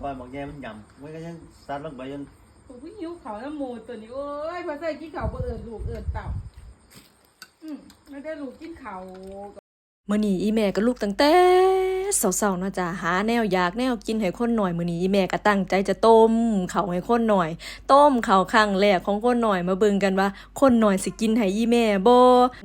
ตอนบอกแย่มันยำมันก็ยังซัดลงไปจนกูเพิ่งหิวเขาน้ำหมูตัวนี้โอ้ยพอใส่กินเขาบ่เอิญลูกเอิญเต่า อืมไม่ได้ลูกกินเขา มื้อนี้อีแม่ก็ลูกตั้งแต่ เช้าๆเนาะจ้ะหาแนวอยากแนวกินให้คนหน่อยมื้อนี้แม่ก็ตั้งใจจะต้มเข้าให้คนหน่อย ต้มเข้าวครั้งแรกของคนหน่อยมาเบิ่งกันว่า คนหน่อยสิกินให้อีแม่บ่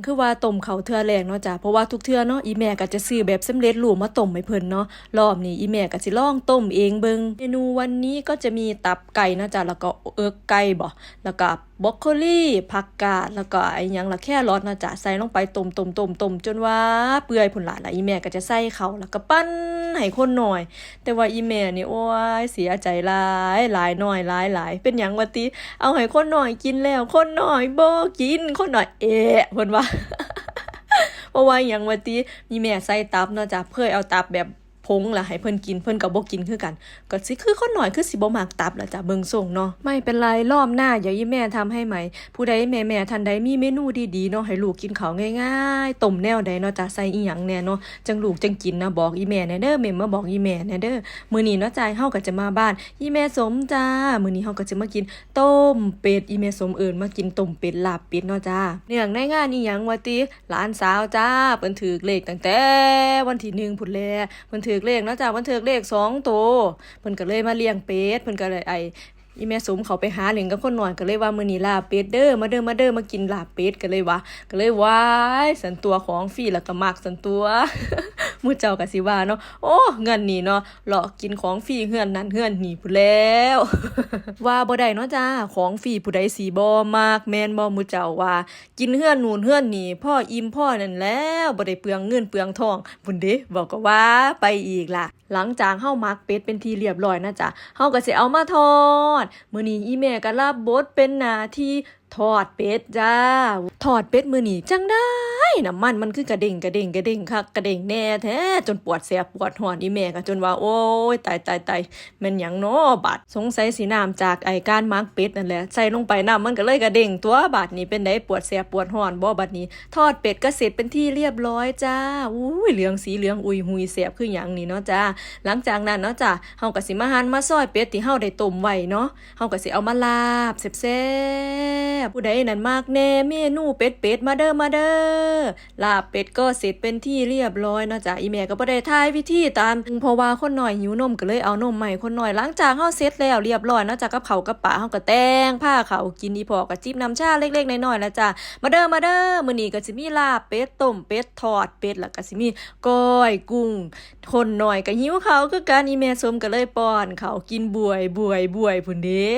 คือว่าต้มเข้าเทื่อแรกเนาะจ้ะเพราะว่าทุกเทื่อเนาะอีแม่ก็จะซื้อแบบสำเร็จรูปมาต้มให้เพิ่นเนาะรอบนี้อีแม่ก็สิลองต้มเองเบิ่งเมนูวันนี้ก็จะมีตับไก่นาะจ้ะแล้วก็เอิกไก่บ่แล้วก็ บรอกโคลีผักกาดแล้วก็ไอ้ยังละแค่รสเนะจ้ะใส่ลงไปต้มต้มต้มต้มจนว่าเปื่อยพุ่นละแล้วอีแม่ก็จะใส่เขาแล้วก็ปั้นให้คนหน่อย แต่ว่าอีแม่นี่โอ้ยเสียใจหลายหลายหน่อยหลายหลายเป็นยังวะติเอาให้คนหน่อยกินแล้ว คนหน่อยบ่กินคนหน่อย เอะเพิ่นว่าเพราะว่าหยังวะติมีแม่ใส่ตับเนาะจ้ะเพื่อเอาตับแบบ พงล่ะให้เพิ่นกินเพิ่นก็บ่กินคือกัน ก็สิคือคนหน่อยคือสิบ่มักตับล่ะจ้ะเบิ่งส่งเนาะไม่เป็นไรรอบหน้าเดี๋ยวอีแม่ทำให้ใหม่ ผู้ใดแม่แม่ท่านใดมีเมนูดีๆเนาะให้ลูกกินเขาง่ายๆต้มแนวใดเนาะจ้ะใส่อีหยังแน่เนาะจังลูกจังกินนะบอกอีแม่แน่เด้อแม่มาบอกอีแม่แน่เด้อมื้อนี้เนาะจ้ะเฮาก็จะมาบ้าน อีแม่สมจ้ามื้อนี้เฮาก็จะมากินต้มเป็ดอีแม่สมเอิญมากินต้มเป็ดลาบเป็ดเนาะจ้าเนื่องในงานอีหยังว่าติหลานสาวจ้าเพิ่นถือเลขตั้งแต่วันที่หนึ่งพุ่นแลเพิ่นถือเลขเนาะจ้ามันถือเลขสองตัวเพิ่นก็เลยมาเลี้ยงเป็ดเพิ่นก็เลยไออีแม่สมเขาไปหาเหล่งกับคนหน่อยก็เลยว่ามื้อนี้ลาเป็ดเด้อมาเด้อมาเด้อมากินลาเป็ดก็เลยว่าก็เลยว้ายสันตัวของฟรีแล้วก็มักสันตัว มือเจ้าก็สิว่าเนาะโอ้เงินนี่เนาะเลาะกินของฟรีเฮือนนั้นเฮือนนี่พู้แล้ว ว่าบ่ได้เนาะจ้าของฟรีผู้ใดสิบ่มากแม่นบ่มือเจ้าว่า กินเฮือนนู่นเฮือนนี่พ่ออิ่มพ่อนั่นแล้วบ่ได้เปลืองเงินเปลืองทองพุ่นเด้บอกก็ว่าไปอีกล่ะ หลังจากเฮามักเป็ดเป็นทีเรียบร้อยนะจ๊ะเฮาก็สิเอามาทอดมื้อนี้อีแม่ก็รับบทเป็นหน้าที่ทอดเป็ดจ้า ทอดเป็ดมื้อนี้จังได้ น้ำมันมันคือกระเด้งกระเด้งกระเด้งคักกระเด้งแน่แท้จนปวดแสบปวดหอนอีแม่ก็จนว่าโอ้ยตายตายตายม่นหยังเนาะบาดสงสัยสีน้ำจากไอการมักเป็ดนั่นแหละใส่ลงไปน้ำมันก็เลยกระเด้งตัวบาดนี้เป็นไดปวดแสบปวดหอนบ่บัดนี้ ทอดเป็ดก็เสร็จเป็นที่เรียบร้อยจ้าอุ้ยเหลืองสีเหลืองอุยหุยแสบคือหยังนี่เนาะจ้าหลังจากนั้นเนาะจ้าเฮาก็สิมาหั่นมาซอยเป็ดที่เฮาได้ต้มไว้เนาะเฮาก็สิเอามาลาบแซ่บๆผู้ใดนั่นมากแน่เมนูเป็ดเป็ดมาเด้อมาเด้อลาบเป็ดก็เสร็จเป็นที่เรียบร้อยนะจ้าอีแม่ก็บ่ได้ทายวิธีตามเพราะว่าคนหน้อยหิวนมก็เลยเอานมใหม่คนหน้อยหลังจากเฮาเสร็จแล้วเรียบร้อยนะจ้ากับเขากับปลาเฮาก็แต่งผ้าเขากินอีพอก็จิ้มน้ำชาเล็กๆน้อยๆแล้วจ้ามาเด้อมาเด้อมื้อนี้ก็สิมีลาบเป็ดต้มเป็ดทอดเป็ดแล้วก็สิมีก้อยกุ้ง คนหน่อยก็หิวเขาคือกันอีแม่สมก็เลยป้อนเขากินบวยบวยบวยพุ่นเด้